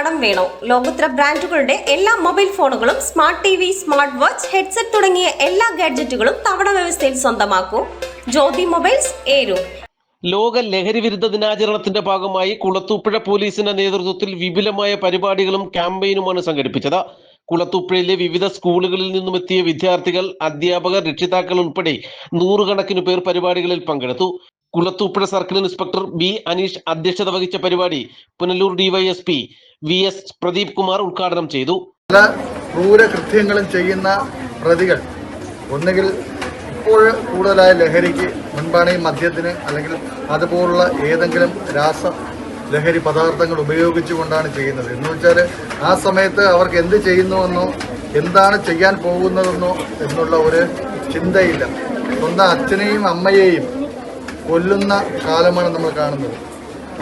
കടം വേണോ? ലോകോത്തര ബ്രാൻഡുകളുടെ എല്ലാ മൊബൈൽ ഫോണുകളും smart T V smart watch headset തുടങ്ങിയ എല്ലാ ഗാഡ്ജറ്റുകളും തവണ വ്യവസ്ഥയിൽ സ്വന്തമാക്കൂ. ജ്യോതി മൊബൈൽസ് ഏരു. ലോക ലഹരി വിരുദ്ധ ദിനാചരണത്തിന്റെ ഭാഗമായി കുളത്തൂപ്പുഴ പോലീസിന്റെ നേതൃത്വത്തിൽ വിപുലമായ പരിപാടികളും ക്യാമ്പയിനുമാണ് സംഘടിപ്പിച്ചത്. കുളത്തൂപ്പുഴയിലെ വിവിധ സ്കൂളുകളിൽ നിന്നും എത്തിയ വിദ്യാർത്ഥികൾ അധ്യാപകർ രക്ഷിതാക്കൾ ഉൾപ്പെടെ നൂറുകണക്കിന് പേർ പരിപാടികളിൽ പങ്കെടുത്തു. Kulathupuzha circle inspector B Aneesh അധ്യക്ഷത വഹിച്ച പരിപാടി Punalur DYSP V S Pradeep Kumar ഉദ്ഘാടനം ചെയ്തു. പല ക്രൂരകൃത്യങ്ങളും ചെയ്യുന്ന പ്രതികൾ ഒന്നുകിൽ ഇപ്പോൾ കൂടുതലായ ലഹരിക്ക് മുൻപാണ് മദ്യത്തിന് അല്ലെങ്കിൽ അതുപോലുള്ള ഏതെങ്കിലും രാസ ലഹരി പദാർത്ഥങ്ങൾ ഉപയോഗിച്ചുകൊണ്ടാണ് ചെയ്യുന്നത്. എന്ന് വെച്ചാൽ ആ സമയത്ത് അവർക്ക് എന്ത് ചെയ്യുന്നുവെന്നോ എന്താണ് ചെയ്യാൻ പോകുന്നതെന്നോ എന്നുള്ള ഒരു ചിന്തയില്ല. സ്വന്തം അച്ഛനെയും അമ്മയെയും കൊല്ലുന്ന കാലമാണ് നമ്മൾ കാണുന്നത്.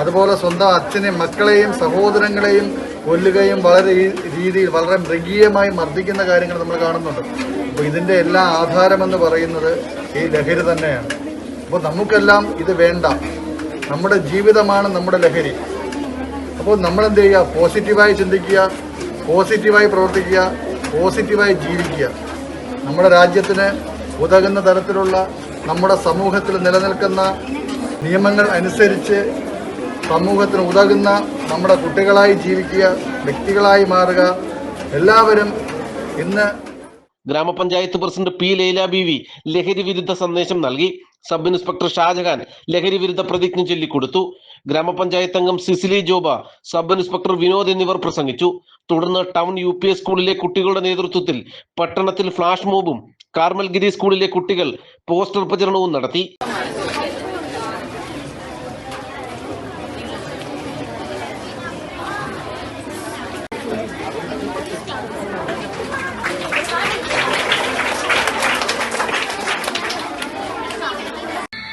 അതുപോലെ സ്വന്തം അച്ഛനെയും മക്കളെയും സഹോദരങ്ങളെയും കൊല്ലുകയും വളരെ രീതിയിൽ വളരെ മൃഗീയമായി മർദ്ദിക്കുന്ന കാര്യങ്ങൾ നമ്മൾ കാണുന്നുണ്ട്. അപ്പോൾ ഇതിന്റെ എല്ലാ ആധാരമെന്ന് പറയുന്നത് ഈ ലഹരി തന്നെയാണ്. അപ്പോൾ നമുക്കെല്ലാം ഇത് വേണ്ട. നമ്മുടെ ജീവിതമാണ് നമ്മുടെ ലഹരി. അപ്പോൾ നമ്മൾ എന്ത് ചെയ്യുക? പോസിറ്റീവായി ചിന്തിക്കുക പോസിറ്റീവായി പ്രവർത്തിക്കുക പോസിറ്റീവായി ജീവിക്കുക. നമ്മുടെ രാജ്യത്തിന് ഉതകുന്ന തരത്തിലുള്ള നമ്മുടെ സമൂഹത്തിൽ നിലനിൽക്കുന്ന നിയമങ്ങൾ അനുസരിച്ച് സമൂഹത്തിന് ഉതകുന്ന നമ്മുടെ കുട്ടികളായി ജീവിക്കുക വ്യക്തികളായി മാറുക. എല്ലാവരും ഇന്ന് ഗ്രാമപഞ്ചായത്ത് പ്രസിഡന്റ് പി ലൈല ബീവി ലഹരി വിരുദ്ധ സന്ദേശം നൽകി. സബ് ഇൻസ്പെക്ടർ ഷാജഹാൻ ലഹരി വിരുദ്ധ പ്രതിജ്ഞ ചൊല്ലിക്കൊടുത്തു. ഗ്രാമപഞ്ചായത്ത് അംഗം സിസിലി ജോബ സബ് ഇൻസ്പെക്ടർ വിനോദ് എന്നിവർ പ്രസംഗിച്ചു. തുടർന്ന് ടൗൺ യു സ്കൂളിലെ കുട്ടികളുടെ നേതൃത്വത്തിൽ പട്ടണത്തിൽ ഫ്ലാഷ് മോബും കാർമൽഗിരി സ്കൂളിലെ കുട്ടികൾ പോസ്റ്റർ പ്രചരണവും നടത്തി.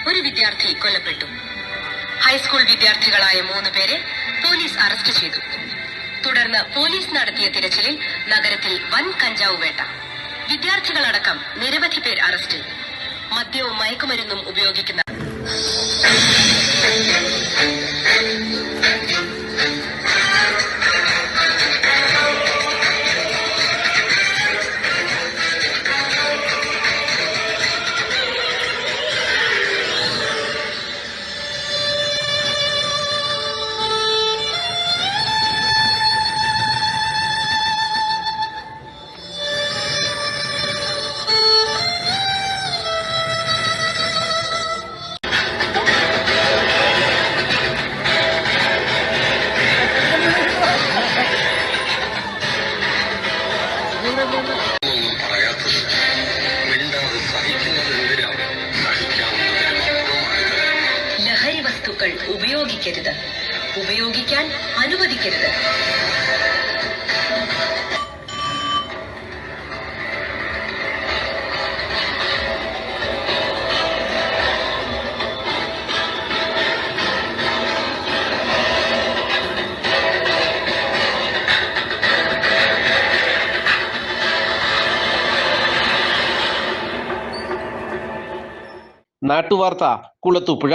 ഒരു വിദ്യാർത്ഥി കൊല്ലപ്പെട്ടു. ഹൈസ്കൂൾ വിദ്യാർത്ഥികളായ മൂന്ന് പേരെ പോലീസ് അറസ്റ്റ് ചെയ്തു. തുടർന്ന് പോലീസ് നടത്തിയ തിരച്ചിലിൽ നഗരത്തിൽ വൻ കഞ്ചാവ് വേട്ട. വിദ്യാർത്ഥികളടക്കം നിരവധി പേർ അറസ്റ്റിൽ മദ്യവും മയക്കുമരുന്നും ഉപയോഗിക്കുന്ന ഉപയോഗിക്കരുത്. ഉപയോഗിക്കാൻ അനുവദിക്കരുത്. നാട്ടുവാർത്ത കുളത്തൂപ്പുഴ.